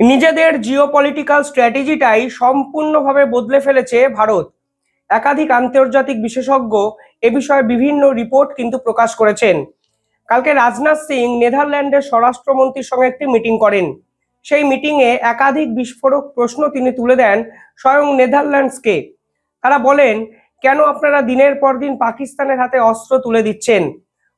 নিজেদের জিওপলিটিক্যাল স্ট্র্যাটেজিটাই সম্পূর্ণভাবে বদলে ফেলেছে ভারত। একাধিক আন্তর্জাতিক বিশেষজ্ঞ এ বিষয়ে বিভিন্ন রিপোর্ট কিন্তু প্রকাশ করেছেন। কালকে রাজনাথ সিং নেদারল্যান্ডের স্বরাষ্ট্রমন্ত্রীর সঙ্গে একটি মিটিং করেন। সেই মিটিংয়ে একাধিক বিস্ফোরক প্রশ্ন তিনি তুলে দেন স্বয়ং নেদারল্যান্ডসকে। তারা বলেন, কেন আপনারা দিনের পর দিন পাকিস্তানের হাতে অস্ত্র তুলে দিচ্ছেন?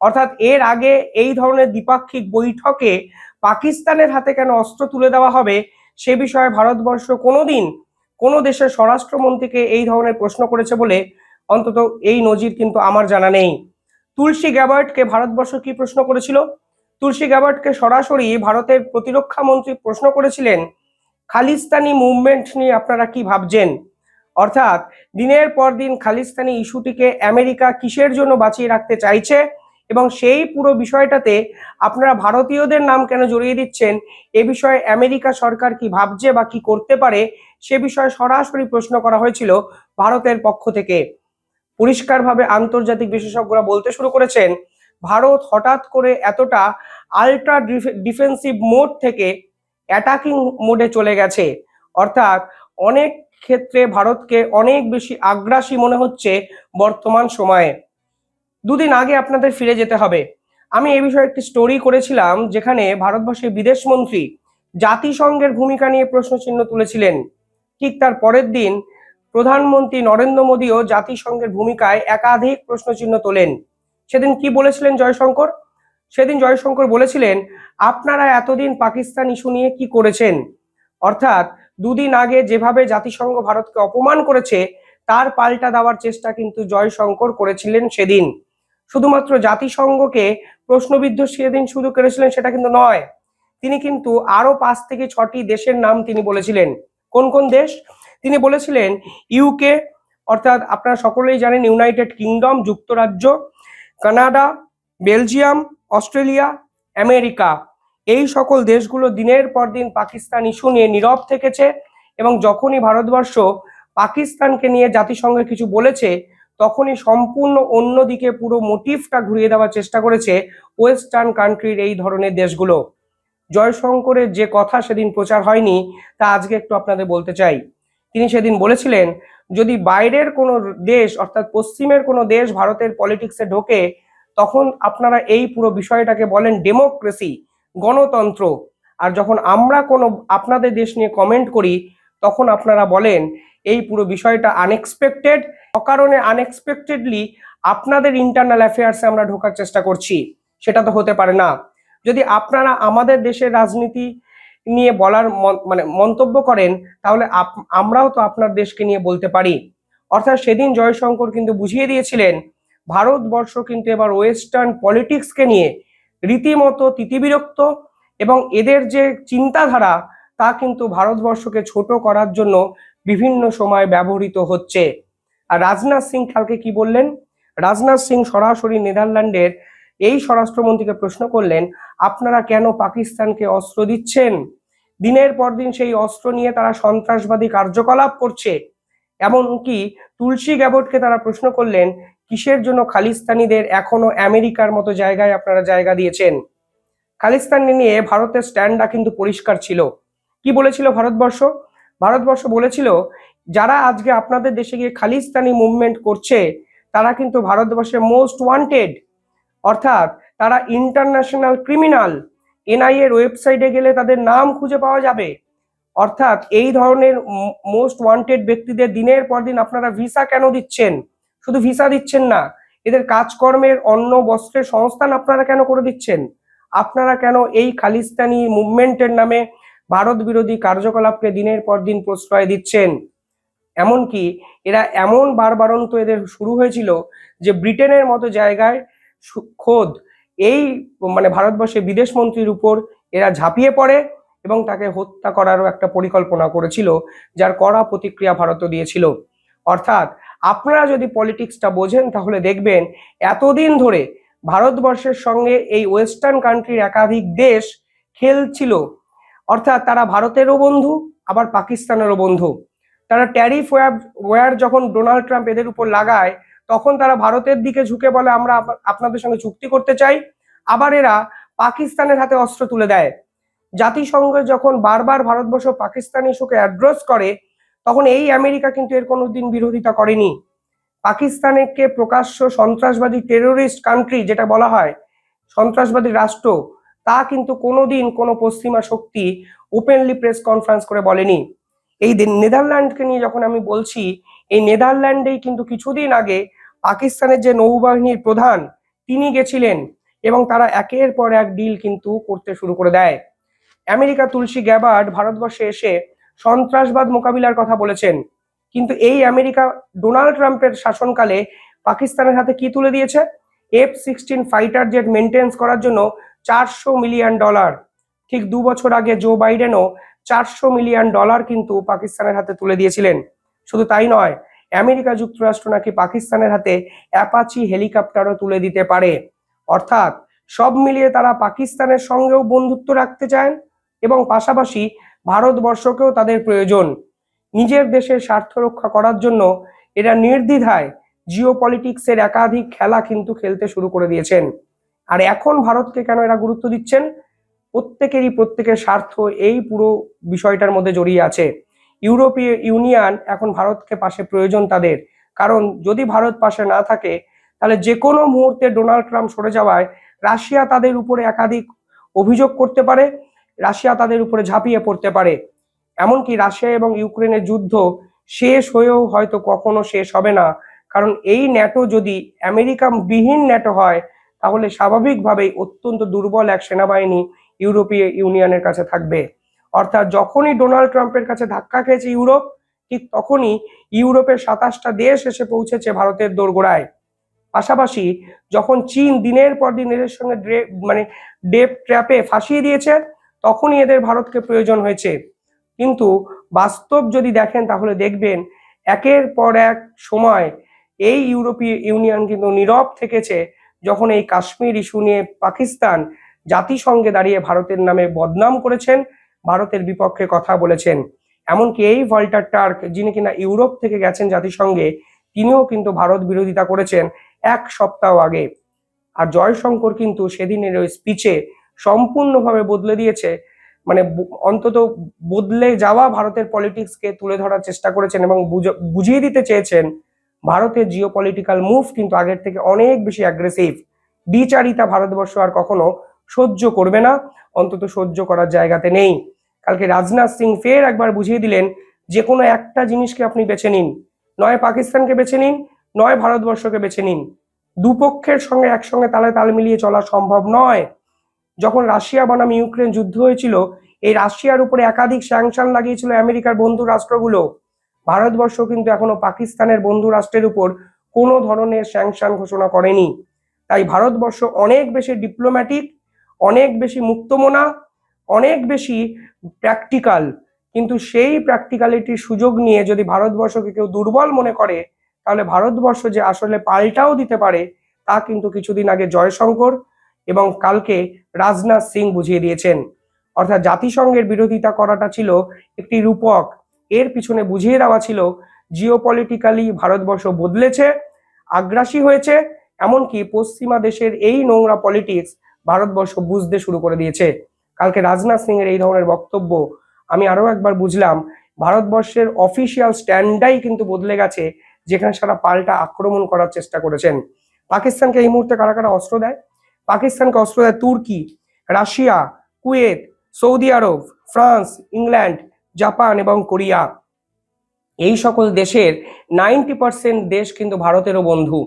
অর্থাৎ এর আগে এই ধরনের দ্বিপাক্ষিক বৈঠকে পাকিস্তানের হাতে কেন অস্ত্র তুলে দেওয়া হবে সে বিষয়ে ভারতবর্ষ কোনোদিন কোনো দেশের স্বরাষ্ট্রমন্ত্রীকে এই ধরনের প্রশ্ন করেছে বলে অন্তত এই নজির কিন্তু আমার জানা নেই। তুলসী গ্যাবার্টকে ভারতবর্ষ কি প্রশ্ন করেছিল? তুলসী গ্যাবার্টকে সরাসরি ভারতের প্রতিরক্ষা মন্ত্রী প্রশ্ন করেছিলেন, খালিস্তানি মুভমেন্ট নিয়ে আপনারা কি ভাবছেন? অর্থাৎ দিনের পর দিন খালিস্তানি ইস্যুটিকে আমেরিকা কিসের জন্য বাঁচিয়ে রাখতে চাইছে? এবং সেই পুরো বিষয়টাতে আপনারা ভারতীয়দের নাম কেন জড়িয়ে দিচ্ছেন? এ বিষয়ে আমেরিকা সরকার কি ভাবছে বা কি করতে পারে? সে বিষয়ে সরাসরি প্রশ্ন করা হয়েছিল ভারতের পক্ষ থেকে। পরিষ্কারভাবে আন্তর্জাতিক বিশেষজ্ঞরা বলতে শুরু করেছেন, ভারত হঠাৎ করে এতটা আল্ট্রা ডিফেন্সিভ মোড থেকে অ্যাটাকিং মোডে চলে গেছে। অর্থাৎ অনেক ক্ষেত্রে ভারতকে অনেক বেশি আগ্রাসী মনে হচ্ছে বর্তমান সময়ে। দুদিন আগে আপনাদের ফিরে যেতে হবে। আমি এই বিষয়ে একটি স্টোরি করেছিলাম, যেখানে ভারতবর্ষের বিদেশ মন্ত্রী জাতিসংঘের ভূমিকা নিয়ে প্রশ্নচিহ্ন তুলেছিলেন। ঠিক তার পরের দিন প্রধানমন্ত্রী নরেন্দ্র মোদীও জাতিসংঘের ভূমিকায় একাধিক প্রশ্নচিহ্ন তোলেন। সেদিন কি বলেছিলেন জয়শঙ্কর? সেদিন জয়শঙ্কর বলেছিলেন, আপনারা এতদিন পাকিস্তান ইস্যু নিয়ে কি করেছেন? অর্থাৎ দুদিন আগে যেভাবে জাতিসংঘ ভারতকে অপমান করেছে, তার পাল্টা দেওয়ার চেষ্টা কিন্তু জয়শঙ্কর করেছিলেন সেদিন। শুধুমাত্র জাতিসংঘকে প্রশ্নবিদ্ধ সেদিন শুধু করেছিলেন সেটা কিন্তু নয়, তিনি কিন্তু আরও পাঁচ থেকে ছটি দেশের নাম তিনি বলেছিলেন। কোন কোন দেশ? তিনি বলেছিলেন ইউকে অর্থাৎ আপনারা সকলেই জানেন ইউনাইটেড কিংডম যুক্তরাজ্য, কানাডা, বেলজিয়াম, অস্ট্রেলিয়া, আমেরিকা। এই সকল দেশগুলো দিনের পর দিন পাকিস্তান ইস্যু নিয়ে নীরব থেকেছে এবং যখনই ভারতবর্ষ পাকিস্তানকে নিয়ে জাতিসংঘে কিছু বলেছে তখনই সম্পূর্ণ অন্যদিকে পুরো মোটিভটা ঘুরিয়ে দেওয়ার চেষ্টা করেছে ওয়েস্টার্ন কান্ট্রির এই ধরনের দেশগুলো। জয়শঙ্করের যে কথা সেদিন প্রচার হয়নি, তা আজকে একটু আপনাদের বলতে চাই। তিনি সেদিন বলেছিলেন, যদি বাইরের কোনো দেশ, অর্থাৎ পশ্চিমের কোনো দেশ ভারতের পলিটিক্সে ঢোকে, তখন আপনারা এই পুরো বিষয়টাকে বলেন ডেমোক্রেসি গণতন্ত্র। আর যখন আমরা কোনো আপনাদের দেশ নিয়ে কমেন্ট করি তখন আপনারা বলেন, এই পুরো বিষয়টা আনএক্সপেক্টেড অকারণে আনএক্সপেক্টেডলি আপনাদের ইন্টারনাল অ্যাফেয়ার্সে আমরা ঢোকার চেষ্টা করছি। সেটা তো হতে পারে না। যদি আপনারা আমাদের দেশের রাজনীতি নিয়ে বলার মানে মন্তব্য করেন, তাহলে আমরাও তো আপনার দেশকে নিয়ে বলতে পারি। অর্থাৎ সেদিন জয়শঙ্কর কিন্তু বুঝিয়ে দিয়েছিলেন, ভারতবর্ষ কিন্তু এবার ওয়েস্টার্ন পলিটিক্সকে নিয়ে রীতিমতো তিতিবিরক্ত এবং এদের যে চিন্তাধারা তা কিন্তু ভারতবর্ষকে ছোট করার জন্য বিভিন্ন সময় ব্যবহৃত হচ্ছে। আর রাজনাথ সিং কালকে কি বললেন? রাজনাথ সিং সরাসরি নেদারল্যান্ডের এই স্বরাষ্ট্রমন্ত্রীকে প্রশ্ন করলেন, আপনারা কেন পাকিস্তানকে অস্ত্র দিচ্ছেন? দিনের পর দিন সেই অস্ত্র নিয়ে তারা সন্ত্রাসবাদী কার্যকলাপ করছে। এমনকি তুলসী গ্যাবটকে তারা প্রশ্ন করলেন, কিসের জন্য খালিস্তানিদের এখনও আমেরিকার মতো জায়গায় আপনারা জায়গা দিয়েছেন? খালিস্তান নিয়ে ভারতের স্ট্যান্ডটা কিন্তু পরিষ্কার ছিল। কি বলেছিল ভারতবর্ষ? ভারতবর্ষ বলেছিল, যারা আজকে আপনাদের দেশে গিয়ে খালিস্তানি মুভমেন্ট করছে, তারা কিন্তু ভারতবর্ষের মোস্ট ওয়ান্টেড অর্থাৎ তারা ইন্টারন্যাশনাল ক্রিমিনাল এনআই এর ওয়েবসাইটে গেলে তাদের নাম খুঁজে পাওয়া যাবে। অর্থাৎ এই ধরনের মোস্ট ওয়ান্টেড ব্যক্তিদের দিনের পর দিন আপনারা ভিসা কেন দিচ্ছেন? শুধু ভিসা দিচ্ছেন না, এদের কাজকর্মের অন্য বস্ত্রের সংস্থান আপনারা কেন করে দিচ্ছেন? আপনারা কেন এই খালিস্তানি মুভমেন্টের নামে ভারত বিরোধী কার্যকলাপকে দিনের পর দিন প্রশ্রয় দিচ্ছেন। এমনকি এরা এমন বারবারন্ত এদের শুরু হয়েছিল যে ব্রিটেনের মতো জায়গায় খোদ এই মানে ভারতবর্ষে বিদেশ মন্ত্রীর উপর এরা ঝাঁপিয়ে পড়ে এবং তাকে হত্যা করারও একটা পরিকল্পনা করেছিল, যার কড়া প্রতিক্রিয়া ভারতও দিয়েছিল। অর্থাৎ আপনারা যদি পলিটিক্সটা বোঝেন তাহলে দেখবেন এতদিন ধরে ভারতবর্ষের সঙ্গে এই ওয়েস্টার্ন কান্ট্রির একাধিক দেশ খেলছিল। অর্থাৎ তারা ভারতেরও বন্ধু, আবার পাকিস্তানেরও বন্ধু। তারা ট্যারিফ ওয়ার যখন ডোনাল্ড ট্রাম্প এদের উপর লাগায়, তখন তারা ভারতের দিকে ঝুঁকে বলে, আমরা আপনাদের সঙ্গে চুক্তি করতে চাই। আবার এরা পাকিস্তানের হাতে অস্ত্র তুলে দেয়। জাতিসংঘ যখন বারবার ভারতবর্ষ পাকিস্তান ইস্যুকে অ্যাড্রেস করে, তখন এই আমেরিকা কিন্তু এর কোনোদিন বিরোধিতা করেনি। পাকিস্তানকে প্রকাশ্য সন্ত্রাসবাদী টেরোরিস্ট কান্ট্রি যেটা বলা হয়, সন্ত্রাসবাদী রাষ্ট্র তা কিন্তু কোনোদিন কোনো পশ্চিমা শক্তি ওপেনলি প্রেস কনফারেন্স করে বলেনি। এই নেদারল্যান্ডকে নিয়ে যখন আমি বলছি, এই নেদারল্যান্ডেই কিন্তু কিছুদিন আগে পাকিস্তানের যে নৌবাহিনীর প্রধান, তিনি গেছিলেন এবং তারা একের পর এক ডিল কিন্তু করতে শুরু করে দেয়। আমেরিকা তুলসী গ্যাবার্ড ভারতবর্ষে এসে সন্ত্রাসবাদ মোকাবিলার কথা বলেছেন। কিন্তু এই আমেরিকা ডোনাল্ড ট্রাম্পের শাসনকালে পাকিস্তানের হাতে কি তুলে দিয়েছে? F sixteen fighter jet maintenance করার জন্য চারশো মিলিয়ন ডলার। ঠিক দু বছর আগে জো বাইডেনও চারশো মিলিয়ন ডলার কিন্তু পাকিস্তানের হাতে তুলে দিয়েছিলেন। শুধু তাই নয়, আমেরিকা যুক্তরাষ্ট্র নাকি পাকিস্তানের হাতে অ্যাপাচি হেলিকপ্টারও তুলে দিতে পারে। অর্থাৎ সব মিলিয়ে তারা পাকিস্তানের সঙ্গেও বন্ধুত্ব রাখতে চান এবং পাশাপাশি ভারতবর্ষকেও তাদের প্রয়োজন। নিজের দেশের স্বার্থ রক্ষা করার জন্য এরা নির্দ্বিধায় জিও পলিটিক্সের একাধিক খেলা কিন্তু খেলতে শুরু করে দিয়েছেন। আর এখন ভারতকে কেন এরা গুরুত্ব দিচ্ছেন? প্রত্যেকেরই প্রত্যেকের স্বার্থ এই পুরো বিষয়টার মধ্যে জড়িয়ে আছে। ইউরোপীয় ইউনিয়ন এখন ভারতকে পাশে প্রয়োজন তাদের। কারণ যদি ভারত পাশে না থাকে, তাহলে যে কোনো মুহূর্তে ডোনাল্ড ট্রাম্প সরে যাওয়ায় রাশিয়া তাদের উপরে একাধিক অভিযোগ করতে পারে, রাশিয়া তাদের উপরে ঝাঁপিয়ে পড়তে পারে। এমনকি রাশিয়া এবং ইউক্রেনের যুদ্ধ শেষ হয়েও হয়তো কখনো শেষ হবে না। কারণ এই ন্যাটো যদি আমেরিকা বিহীন ন্যাটো হয় তাহলে স্বাভাবিকভাবেই অত্যন্ত দুর্বল এক সেনাবাহিনী ইউরোপীয় ইউনিয়নের কাছে থাকবে। অর্থাৎ যখনই ডোনাল্ড ট্রাম্পের কাছে ধাক্কা খেয়েছে ইউরোপ, ঠিক তখনই ইউরোপের সাতাশটা দেশ এসে পৌঁছেছে ভারতের দোরগোড়ায়। পাশাপাশি যখন চীন দিনের পর দিন এদের সঙ্গে মানে ডেপ ট্র্যাপে ফাঁসিয়ে দিয়েছে, তখনই এদের ভারতকে প্রয়োজন হয়েছে। কিন্তু বাস্তব যদি দেখেন, তাহলে দেখবেন একের পর এক সময় এই ইউরোপীয় ইউনিয়ন কিন্তু নীরব থেকেছে। যখন এই কাশ্মীর ইস্যু নিয়ে পাকিস্তান জাতিসংঘে দাঁড়িয়ে ভারতের নামে বদনাম করেছেন, ভারতের বিপক্ষে কথা বলেছেন। এমনকি এই ভল্টার টার্ক, যিনি কিনা ইউরোপ থেকে গেছেন জাতিসংঘে, তিনিও কিন্তু ভারত বিরোধিতা করেছেন এক সপ্তাহ আগে। আর জয়শঙ্কর কিন্তু সেদিনের ওই স্পিচে সম্পূর্ণভাবে বদলে দিয়েছে। মানে অন্তত বদলে যাওয়া ভারতের পলিটিক্সকে তুলে ধরার চেষ্টা করেছেন এবং বুঝ- বুঝিয়ে দিতে চেয়েছেন ভারতের জিও পলিটিক্যাল মুভ কিন্তু আগের থেকে অনেক বেশি অ্যাগ্রেসিভ বিচারিতা ভারতবর্ষ আর কখনো সহ্য করবে না, অন্তত সহ্য করার জায়গাতে নেই। কালকে রাজনাথ সিং ফের একবার বুঝিয়ে দিলেন, যে কোনো একটা জিনিসকে আপনি বেছে নিন। নয় পাকিস্তানকে বেছে নিন, নয় ভারতবর্ষকে বেছে নিন। দুপক্ষের সঙ্গে একসঙ্গে তালে তাল মিলিয়ে চলা সম্ভব নয়। যখন রাশিয়া বনাম ইউক্রেন যুদ্ধ হয়েছিল, এই রাশিয়ার উপরে একাধিক স্যাংশন লাগিয়েছিল আমেরিকার বন্ধু রাষ্ট্রগুলো। ভারতবর্ষ কিন্তু এখনও পাকিস্তানের বন্ধু রাষ্ট্রের উপর কোনো ধরনের স্যাংশন ঘোষণা করেনি। তাই ভারতবর্ষ অনেক বেশি ডিপ্লোম্যাটিক অনেক বেশি মুক্তমনা, অনেক বেশি প্র্যাকটিক্যাল কিন্তু সেই প্র্যাকটিক্যালিটির সুযোগ নিয়ে যদি ভারতবর্ষকে কেউ দুর্বল মনে করে, তাহলে ভারতবর্ষ যে আসলে পাল্টাও দিতে পারে, তা কিন্তু কিছুদিন আগে জয়শঙ্কর এবং কালকে রাজনাথ সিং বুঝিয়ে দিয়েছেন। অর্থাৎ জাতিসংঘের বিরোধিতা করাটা ছিল একটি রূপক। এর পিছনে বুঝিয়ে দেওয়া ছিল জিওপলিটিক্যালি ভারতবর্ষ বদলেছে, আগ্রাসী হয়েছে, এমনকি পশ্চিমা দেশের এই নোংরা পলিটিক্স ভারতবর্ষ বুঝতে শুরু করে দিয়েছে। কালকে রাজনাথ সিং এর এই ধরনের বক্তব্য আমি আরও একবার বুঝলাম, ভারতবর্ষের অফিসিয়াল স্ট্যান্ডাই কিন্তু বদলে গেছে, যেখানে সারা পাল্টা আক্রমণ করার চেষ্টা করেছেন। পাকিস্তানকে এই মুহূর্তে কারা কারা অস্ত্র দেয়? পাকিস্তানকে অস্ত্র দেয় তুর্কি, Russia, Kuwait, Saudi Arab, France, England Japan এবং কোরিয়া। এই সকল দেশের নাইনটি পার্সেন্ট দেশ কিন্তু ভারতেরও বন্ধু।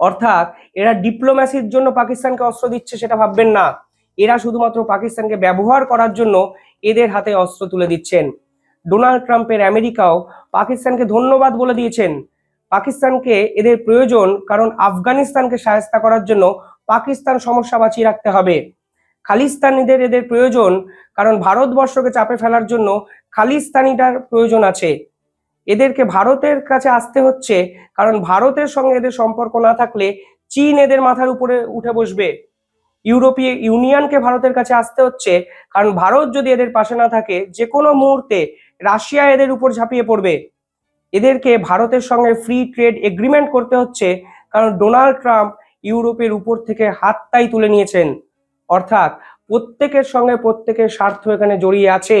অর্থাৎ এরা ডিপ্লোম্যাসির জন্য পাকিস্তানকে অস্ত্র দিচ্ছে সেটা ভাববেন না। এরা শুধুমাত্র পাকিস্তানকে ব্যবহার করার জন্য এদের হাতে অস্ত্র তুলে দিচ্ছেন। ডোনাল্ড ট্রাম্পের আমেরিকাও পাকিস্তানকে ধন্যবাদ বলে দিয়েছেন। পাকিস্তানকে এদের প্রয়োজন কারণ আফগানিস্তানকে সাহায্য করার জন্য পাকিস্তান সমস্যা বাঁচিয়ে রাখতে হবে। খালিস্তানিদের এদের প্রয়োজন কারণ ভারতবর্ষকে চাপে ফেলার জন্য খালিস্তানিটার প্রয়োজন আছে। এদেরকে ভারতের কাছে আসতে হচ্ছে, কারণ ভারতের সঙ্গে এদের সম্পর্ক না থাকলে চীন এদের মাথার উপরে উঠে বসবে। ইউরোপীয় ইউনিয়নকে ভারতের কাছে আসতে হচ্ছে, কারণ ভারত যদি এদের পাশে না থাকে যে কোনো মুহূর্তে রাশিয়া এদের উপর ঝাঁপিয়ে পড়বে। এদেরকে ভারতের সঙ্গে ফ্রি ট্রেড এগ্রিমেন্ট করতে হচ্ছে, কারণ ডোনাল্ড ট্রাম্প ইউরোপের উপর থেকে হাতটাই তুলে নিয়েছেন। অর্থাৎ প্রত্যেকের সঙ্গে প্রত্যেকের স্বার্থ এখানে জড়িয়ে আছে।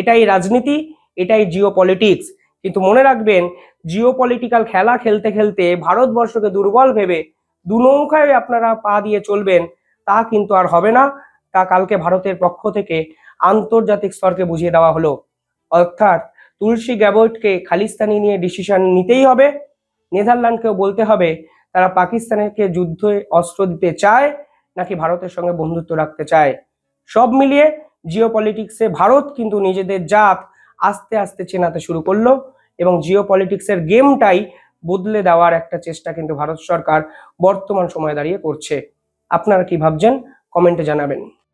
এটাই রাজনীতি, এটাই জিও পলিটিক্স কিন্তু মনে রাখবেন জিও পলিটিক্যাল খেলা খেলতে খেলতে ভারতবর্ষকে দুর্বল ভেবে দু নৌকায় আপনারা পা দিয়ে চলবেন, তা কিন্তু আর হবে না। তা কালকে ভারতের পক্ষ থেকে আন্তর্জাতিক স্তরকে বুঝিয়ে দেওয়া হলো। অর্থাৎ তুলসী গ্যাবটকে খালিস্তানি নিয়ে ডিসিশন নিতেই হবে। নেদারল্যান্ডকেও বলতে হবে, তারা পাকিস্তানকে যুদ্ধে অস্ত্র দিতে চায়, নাকি ভারতের সঙ্গে বন্ধুত্ব রাখতে চায়। সব মিলিয়ে জিও পলিটিক্সে ভারত কিন্তু নিজেদের জাত আস্তে আস্তে চেনাতে শুরু করল এবং জিও পলিটিক্সের গেমটাই বদলে দেওয়ার একটা চেষ্টা কিন্তু ভারত সরকার বর্তমান সময়ে দাঁড়িয়ে করছে। আপনারা কি ভাবছেন? কমেন্টে জানাবেন।